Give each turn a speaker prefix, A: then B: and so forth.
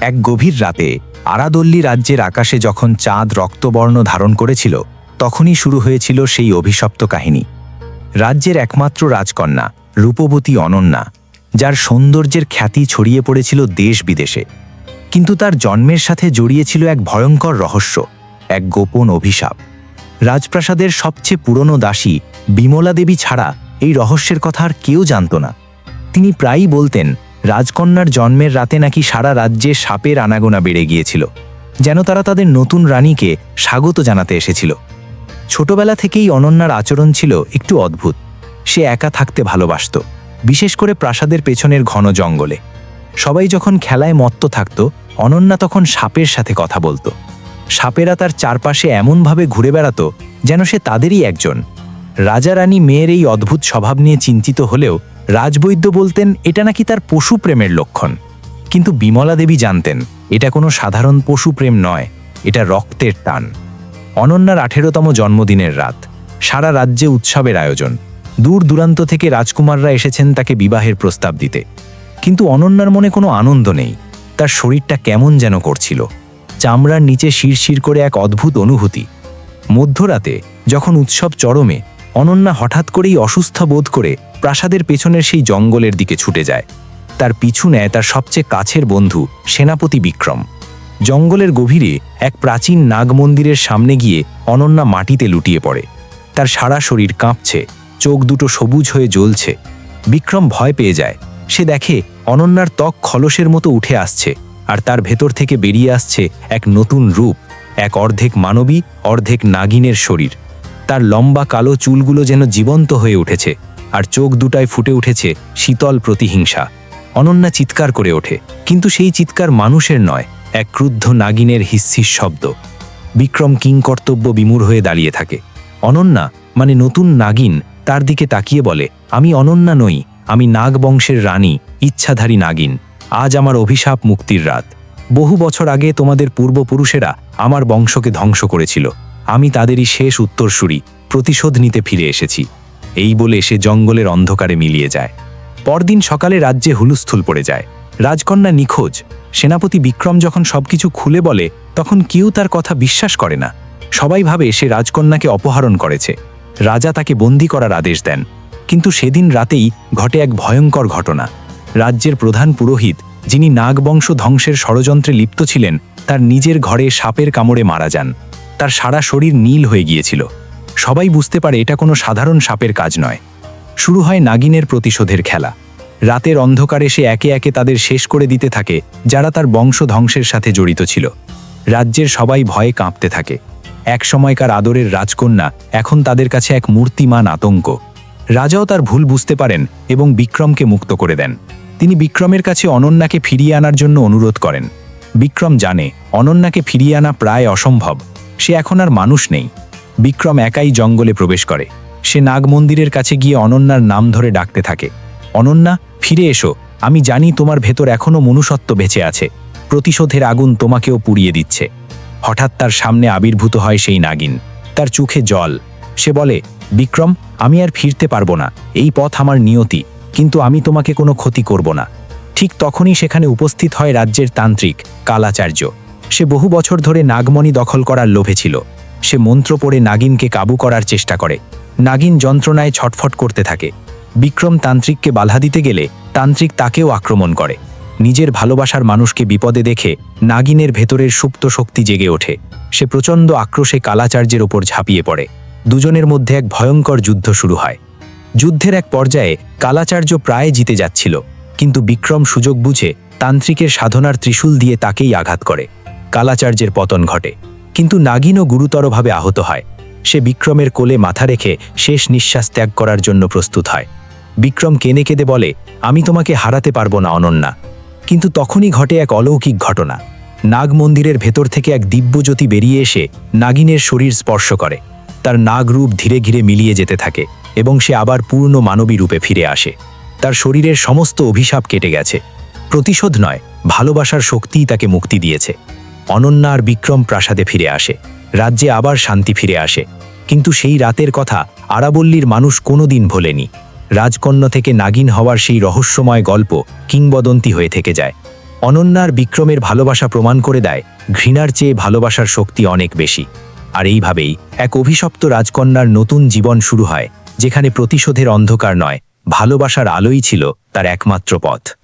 A: এক গভীর রাতে আরাদল্লি রাজ্যের আকাশে যখন চাঁদ রক্তবর্ণ ধারণ করেছিল, তখনই শুরু হয়েছিল সেই অভিশপ্ত কাহিনী। রাজ্যের একমাত্র রাজকন্যা, রূপবতী অনন্যা, যার সৌন্দর্যের খ্যাতি ছড়িয়ে পড়েছিল দেশ বিদেশে। কিন্তু তার জন্মের সাথে জড়িয়েছিল এক ভয়ঙ্কর রহস্য, এক গোপন অভিশাপ। রাজপ্রাসাদের সবচেয়ে পুরনো দাসী বিমলা দেবী ছাড়া এই রহস্যের কথা আর কেউ জানত না। তিনি প্রায়ই বলতেন রাজকন্যার জন্মের রাতে নাকি সারা রাজ্যে সাপের আনাগোনা বেড়ে গিয়েছিল, যেন তারা তাদের নতুন রানীকে স্বাগত জানাতে এসেছিল। ছোটবেলা থেকেই অনন্যার আচরণ ছিল একটু অদ্ভুত। সে একা থাকতে ভালোবাসত, বিশেষ করে প্রাসাদের পেছনের ঘন জঙ্গলে। সবাই যখন খেলায় মত্ত থাকত, অনন্যা তখন সাপের সাথে কথা বলতো। সাপেরা তার চারপাশে এমনভাবে ঘুরে বেড়াতো যেন সে তাদেরই একজন। রাজা রানী মেয়ের এই অদ্ভুত স্বভাব নিয়ে চিন্তিত হলেও রাজবৈদ্য বলতেন, এটা নাকি তার পশু প্রেমের লক্ষণ। কিন্তু বিমলা দেবী জানতেন, এটা কোনো সাধারণ পশু প্রেম নয়, এটা রক্তের টান অনন্যার আঠেরোতম জন্মদিনের রাত, সারা রাজ্যে উৎসবের আয়োজন। দূর দূরান্ত থেকে রাজকুমাররা এসেছেন তাকে বিবাহের প্রস্তাব দিতে। কিন্তু অনন্যার মনে কোনো আনন্দ নেই, তার শরীরটা কেমন যেন করছিল। চামড়ার নিচে শিরশির করে এক অদ্ভুত অনুভূতি। মধ্যরাতে, যখন উৎসব চরমে অনন্যা হঠাৎ করেই অসুস্থ বোধ করে প্রাসাদের পেছনের সেই জঙ্গলের দিকে ছুটে যায়। তার পিছু নেয় তার সবচেয়ে কাছের বন্ধু, সেনাপতি বিক্রম। জঙ্গলের গভীরে এক প্রাচীন নাগ মন্দিরের সামনে গিয়ে অনন্যা মাটিতে লুটিয়ে পড়ে। তার সারা শরীর কাঁপছে, চোখ দুটো সবুজ হয়ে জ্বলছে। বিক্রম ভয় পেয়ে যায়। সে দেখে অনন্যার ত্বক খলসের মতো উঠে আসছে আর তার ভেতর থেকে বেরিয়ে আসছে এক নতুন রূপ, এক অর্ধেক মানবী, অর্ধেক নাগিনের শরীর। তার লম্বা কালো চুলগুলো যেন জীবন্ত হয়ে উঠেছে, আর চোখ দুটায় ফুটে উঠেছে শীতল প্রতিহিংসা। অনন্যা চিৎকার করে ওঠে, কিন্তু সেই চিৎকার মানুষের নয়, এক ক্রুদ্ধ নাগিনের হিস্সির শব্দ। বিক্রম কিংকর্তব্য বিমূঢ় হয়ে দাঁড়িয়ে থাকে। অনন্যা মানে নতুন নাগিন, তার দিকে তাকিয়ে বলে, আমি অনন্যা নই, আমি নাগ বংশের রানী, ইচ্ছাধারী নাগিন। আজ আমার অভিশাপ মুক্তির রাত। বহু বছর আগে তোমাদের পূর্বপুরুষেরা আমার বংশকে ধ্বংস করেছিল। আমি তাদেরই শেষ উত্তরসূরি, প্রতিশোধ নিতে ফিরে এসেছি। এই বলে সে জঙ্গলের অন্ধকারে মিলিয়ে যায়। পরদিন সকালে রাজ্যে হুলুস্থুল পড়ে যায়। রাজকন্যা নিখোঁজ। সেনাপতি বিক্রম যখন সবকিছু খুলে বলে, তখন কেউ তার কথা বিশ্বাস করে না। সবাই ভাবে সে রাজকন্যাকে অপহরণ করেছে। রাজা তাকে বন্দি করার আদেশ দেন। কিন্তু সেদিন রাতেই ঘটে এক ভয়ঙ্কর ঘটনা। রাজ্যের প্রধান পুরোহিত, যিনি নাগবংশ ধ্বংসের ষড়যন্ত্রে লিপ্ত ছিলেন, তার নিজের ঘরে সাপের কামড়ে মারা যান। তার সারা শরীর নীল হয়ে গিয়েছিল। সবাই বুঝতে পারে এটা কোনো সাধারণ সাপের কাজ নয়। শুরু হয় নাগিনের প্রতিশোধের খেলা। রাতের অন্ধকারে সে একে একে তাদের শেষ করে দিতে থাকে, যারা তার বংশ ধ্বংসের সাথে জড়িত ছিল। রাজ্যের সবাই ভয়ে কাঁপতে থাকে। এক সময়কার আদরের রাজকন্যা এখন তাদের কাছে এক মূর্তিমান আতঙ্ক। রাজাও তার ভুল বুঝতে পারেন এবং বিক্রমকে মুক্ত করে দেন। তিনি বিক্রমের কাছে অনন্যাকে ফিরিয়ে আনার জন্য অনুরোধ করেন। বিক্রম জানে, অনন্যাকে ফিরিয়ে আনা প্রায় অসম্ভব। সে এখন আর মানুষ নেই। বিক্রম একাই জঙ্গলে প্রবেশ করে। সে নাগ মন্দিরের কাছে গিয়ে অনন্যার নাম ধরে ডাকতে থাকে। অনন্যা, ফিরে এসো। আমি জানি তোমার ভেতর এখনও মনুষ্যত্ব বেঁচে আছে। প্রতিশোধের আগুন তোমাকেও পুড়িয়ে দিচ্ছে। হঠাৎ তার সামনে আবির্ভূত হয় সেই নাগিন। তার চোখে জল। সে বলে, বিক্রম, আমি আর ফিরতে পারব না। এই পথ আমার নিয়তি, কিন্তু আমি তোমাকে কোনো ক্ষতি করব না। ঠিক তখনই সেখানে উপস্থিত হয় রাজ্যের তান্ত্রিক, কালাচার্য। সে বহু বছর ধরে নাগমণি দখল করার লোভে ছিল। সে মন্ত্র পড়ে নাগিনকে কাবু করার চেষ্টা করে। নাগিন যন্ত্রণায় ছটফট করতে থাকে। বিক্রম তান্ত্রিককে বাধা দিতে গেলে তান্ত্রিক তাকেও আক্রমণ করে। নিজের ভালোবাসার মানুষকে বিপদে দেখে নাগিনের ভেতরের সুপ্ত শক্তি জেগে ওঠে। সে প্রচণ্ড আক্রোশে কালাচার্যের ওপর ঝাঁপিয়ে পড়ে। দুজনের মধ্যে এক ভয়ঙ্কর যুদ্ধ শুরু হয়। যুদ্ধের এক পর্যায়ে কালাচার্য প্রায় জিতে যাচ্ছিল, কিন্তু বিক্রম সুযোগ বুঝে তান্ত্রিকের সাধনার ত্রিশূল দিয়ে তাকেই আঘাত করে। কালাচার্যের পতন ঘটে। কিন্তু নাগিনও গুরুতরভাবে আহত হয়। সে বিক্রমের কোলে মাথা রেখে শেষ নিঃশ্বাস ত্যাগ করার জন্য প্রস্তুত হয়। বিক্রম কেনে কেঁদে বলে, আমি তোমাকে হারাতে পারব না, অনন্যা। কিন্তু তখনই ঘটে এক অলৌকিক ঘটনা। নাগ মন্দিরের ভেতর থেকে এক দিব্যজ্যোতি বেরিয়ে এসে নাগিনের শরীর স্পর্শ করে। তার নাগরূপ ধীরে ধীরে মিলিয়ে যেতে থাকে এবং সে আবার পূর্ণ মানবী রূপে ফিরে আসে। তার শরীরের সমস্ত অভিশাপ কেটে গেছে। প্রতিশোধ নয়, ভালোবাসার শক্তিই তাকে মুক্তি দিয়েছে। অনন্যা আর বিক্রম প্রাসাদে ফিরে আসে। রাজ্যে আবার শান্তি ফিরে আসে। কিন্তু সেই রাতের কথা আরাবল্লীর মানুষ কোনোদিন ভোলেনি। রাজকন্যা থেকে নাগিন হওয়ার সেই রহস্যময় গল্প কিংবদন্তি হয়ে থেকে যায়। অনন্যার বিক্রমের ভালোবাসা প্রমাণ করে দেয়, ঘৃণার চেয়ে ভালোবাসার শক্তি অনেক বেশি। আর এইভাবেই এক অভিশপ্ত রাজকন্যার নতুন জীবন শুরু হয়, যেখানে প্রতিশোধের অন্ধকার নয়, ভালোবাসার আলোই ছিল তার একমাত্র পথ।